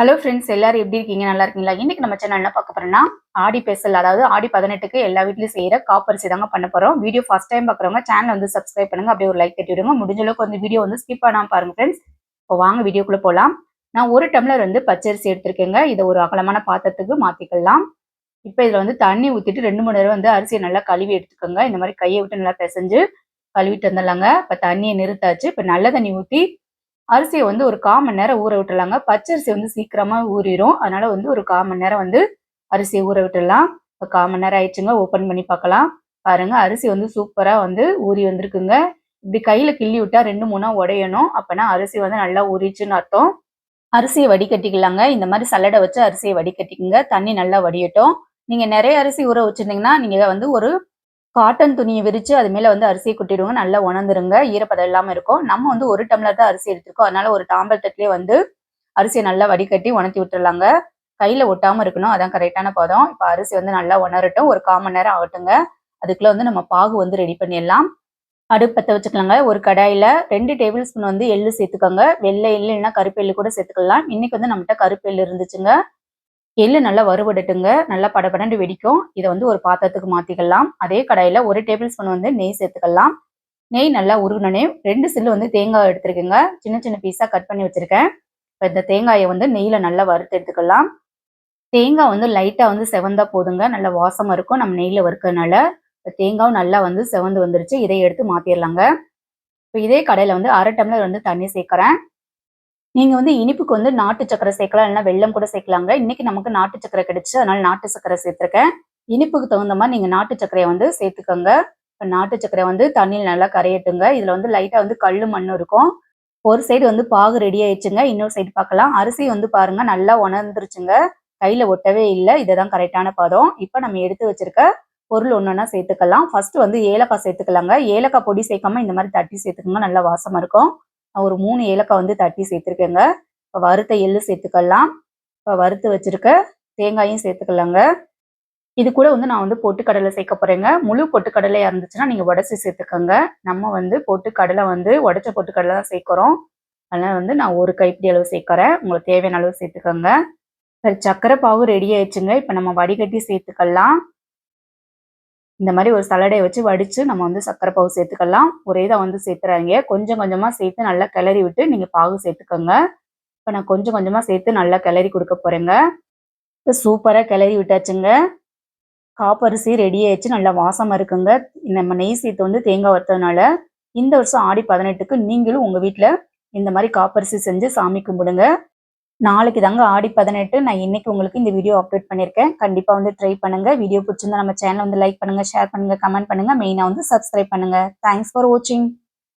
Hello friends எல்லாரும் எப்படி இருக்கீங்க? நல்லா இருக்கீங்களா? இன்னைக்கு நம்ம சேனல் என்ன பார்க்க போறோம்னா ஆடி பெசல் அதாவது ஆடி பதினெட்டுக்கு எல்லா வீட்லயும் செய்யற காப்பரிசி தாங்க பண்ண போறோம். வீடியோ ஃபர்ஸ்ட் டைம் பார்க்குறவங்க சேனல் வந்து சப்ஸ்கிரைப் பண்ணுங்க. அப்படியே ஒரு லைக் தட்டி விடுங்க. முடிஞ்ச அளவுக்கு வந்து வீடியோ வந்து ஸ்கிப் பண்ணாம பாருங்க ஃப்ரெண்ட்ஸ் இப்போ வாங்க வீடியோக்குள்ள போகலாம் நான் ஒரு டம்ளர் வந்து பச்சரிசி எடுத்திருக்கேங்க. இதை ஒரு அகலமான பாத்திரத்துக்கு மாத்திக்கலாம். இப்போ இதில் வந்து தண்ணி ஊற்றிட்டு ரெண்டு மணி நேரம் வந்து அரிசியை நல்லா கழுவி எடுத்துக்கோங்க. இந்த மாதிரி கையை விட்டு நல்லா பிசைஞ்சு கழுவிட்டு வந்துடலாங்க. இப்போ தண்ணியை நிறுத்தாச்சு. இப்போ நல்ல தண்ணி ஊற்றி அரிசியை வந்து ஒரு கால் மணி நேரம் ஊற விட்டுலாங்க பச்சரிசி வந்து சீக்கிரமா ஊறிடும் அதனால வந்து ஒரு கால் மணி நேரம் வந்து அரிசியை ஊற விட்டுடலாம். இப்போ கால் மணி நேரம் ஆயிடுச்சுங்க. ஓப்பன் பண்ணி பார்க்கலாம். பாருங்க. அரிசி வந்து சூப்பரா வந்து ஊறி வந்திருக்குங்க. இப்படி கையில கிள்ளி விட்டா ரெண்டு மூணா உடையணும். அப்பனா அரிசி வந்து நல்லா ஊறிச்சுன்னு அர்த்தம். அரிசியை வடிகட்டிக்கலாங்க. இந்த மாதிரி சல்லடை வச்சு அரிசியை வடிகட்டிக்குங்க. தண்ணி நல்லா வடியட்டும். நீங்க நிறைய அரிசி ஊற வச்சிருந்தீங்கன்னா நீங்க வந்து ஒரு காட்டன் துணியை விரிச்சு அது மேல வந்து அரிசியை கொட்டிடுவோங்க நல்லா உணர்ந்துருங்க. ஈரப்பதம் இல்லாம இருக்கும். நம்ம வந்து ஒரு டம்ளர் தான் அரிசி எடுத்திருக்கோம். அதனால ஒரு டாம்பல் தட்டிலே வந்து அரிசியை நல்லா வடிகட்டி உணர்த்தி விட்டுறலாங்க. கையில ஒட்டாம இருக்கணும். அதான் கரெக்டான பதம். இப்போ அரிசி வந்து நல்லா உணரட்டும். ஒரு கால் மணி நேரம் ஆகட்டுங்க. அதுக்குள்ள வந்து நம்ம பாகு வந்து ரெடி பண்ணிடலாம். அடுப்பத்தை வச்சுக்கலாங்க. ஒரு கடாயில ரெண்டு டேபிள் ஸ்பூன் வந்து எள்ளு சேர்த்துக்கோங்க. வெள்ளை எள்ளு இல்லைன்னா கருப்பு எள்ளு கூட சேர்த்துக்கலாம். இன்னைக்கு வந்து நம்மகிட்ட கருப்பு எள்ளு இருந்துச்சுங்க. எள்ளு நல்லா வறுபடட்டுங்க. நல்லா படபடண்டு வெடிக்கும். இதை வந்து ஒரு பாத்திரத்துக்கு மாத்திக்கலாம். அதே கடாயில ஒரு டேபிள் ஸ்பூன் வந்து நெய் சேர்த்துக்கலாம். நெய் நல்லா உருகுனனே ரெண்டு சில்லு வந்து தேங்காய் எடுத்துருக்கேங்க. சின்ன சின்ன பீஸா கட் பண்ணி வச்சிருக்கேன். இப்போ இந்த தேங்காயை வந்து நெய்யில் நல்லா வறுத்து எடுத்துக்கலாம். தேங்காய் வந்து லைட்டா வந்து செவந்தா போதுங்க. நல்லா வாசமா இருக்கும் நம்ம நெய்யில் வறுக்கிறதுனால. இப்போ தேங்காயும் நல்லா வந்து செவந்து வந்துருச்சு. இதை எடுத்து மாத்திரலாங்க. இப்போ இதே கடையில வந்து அரை டம்ளர் வந்து தண்ணி சேர்க்கறேன். நீங்க வந்து இனிப்புக்கு வந்து நாட்டு சக்கரை சேர்க்கலாம் இல்லைன்னா வெள்ளம் கூட சேர்க்கலாங்க. இன்னைக்கு நமக்கு நாட்டு சக்கரை கிடைச்சு அதனால நாட்டு சக்கரை சேர்த்துருக்கேன். இனிப்புக்கு தகுந்த மாதிரி நீங்க நாட்டு சக்கரையை வந்து சேர்த்துக்கோங்க. இப்போ நாட்டு சக்கரை வந்து தண்ணியில் நல்லா கரையட்டுங்க. இதுல வந்து லைட்டா வந்து கல் மண்ணு இருக்கும். ஒரு சைடு வந்து பாகு ரெடி ஆயிடுச்சுங்க. இன்னொரு சைடு பார்க்கலாம். அரிசி வந்து பாருங்க நல்லா உணர்ந்துருச்சுங்க. கையில ஒட்டவே இல்லை. இதுதான் கரெக்டான பதம். இப்போ நம்ம எடுத்து வச்சிருக்க பொருள் ஒன்றுன்னா சேர்த்துக்கலாம். ஃபர்ஸ்ட் வந்து ஏலக்காய் சேர்த்துக்கலாங்க. ஏலக்காய் பொடி சேர்க்காம இந்த மாதிரி தட்டி சேர்த்துக்கோங்க. நல்லா வாசமா இருக்கும். ஒரு மூணு ஏலக்காய் வந்து தட்டி சேர்த்துருக்கேங்க. இப்போ வறுத்த எள்ளு சேர்த்துக்கலாம். இப்போ வறுத்து வச்சிருக்க தேங்காயும் சேர்த்துக்கலாங்க. இது கூட வந்து நான் வந்து பொட்டுக்கடலை சேர்க்க போகிறேங்க முழு பொட்டுக்கடலையாக இருந்துச்சுன்னா நீங்கள் உடச்சி சேர்த்துக்கோங்க. நம்ம வந்து பொட்டுக்கடலை வந்து உடச்ச பொட்டுக்கடலை தான் சேர்க்குறோம். அதனால் வந்து நான் ஒரு கைப்பிடி அளவு சேர்க்குறேன். உங்களுக்கு தேவையான அளவு சேர்த்துக்கோங்க. சரி சக்கரை பாவு ரெடி ஆயிடுச்சுங்க. இப்போ நம்ம வடிகட்டி சேர்த்துக்கலாம். இந்த மாதிரி ஒரு சலடையை வச்சு வடிச்சு நம்ம வந்து சக்கரை பாகு சேர்த்துக்கலாம். ஒரே இதை வந்து சேர்த்துறாங்க கொஞ்சம் கொஞ்சமாக சேர்த்து நல்லா கிளறி விட்டு நீங்கள் பாகு சேர்த்துக்கோங்க. இப்போ நான் கொஞ்சம் கொஞ்சமாக சேர்த்து நல்லா கிளறி கொடுக்க போகிறேங்க இப்போ சூப்பராக கிளறி விட்டாச்சுங்க. காப்பரிசி ரெடி ஆயிடுச்சு. நல்லா வாசமாக இருக்குங்க. நம்ம நெய் சேர்த்து வந்து தேங்காய் வறுத்ததுனால இந்த வருஷம் ஆடி பதினெட்டுக்கு நீங்களும் உங்கள் வீட்டில் இந்த மாதிரி காப்பரிசி செஞ்சு சாமி கும்பிடுங்க. நாளைக்கு தாங்க ஆடி பதினெட்டு. நான் இன்னைக்கு உங்களுக்கு இந்த வீடியோ அப்லோட் பண்ணியிருக்கேன் கண்டிப்பாக வந்து ட்ரை பண்ணுங்க. வீடியோ பிடிச்சிருந்தா நம்ம சேனல் வந்து லைக் பண்ணுங்க ஷேர் பண்ணுங்க கமெண்ட் பண்ணுங்க. மெயினாக வந்து சப்ஸ்கிரைப் பண்ணுங்க. தேங்க்ஸ் ஃபார் வாட்சிங்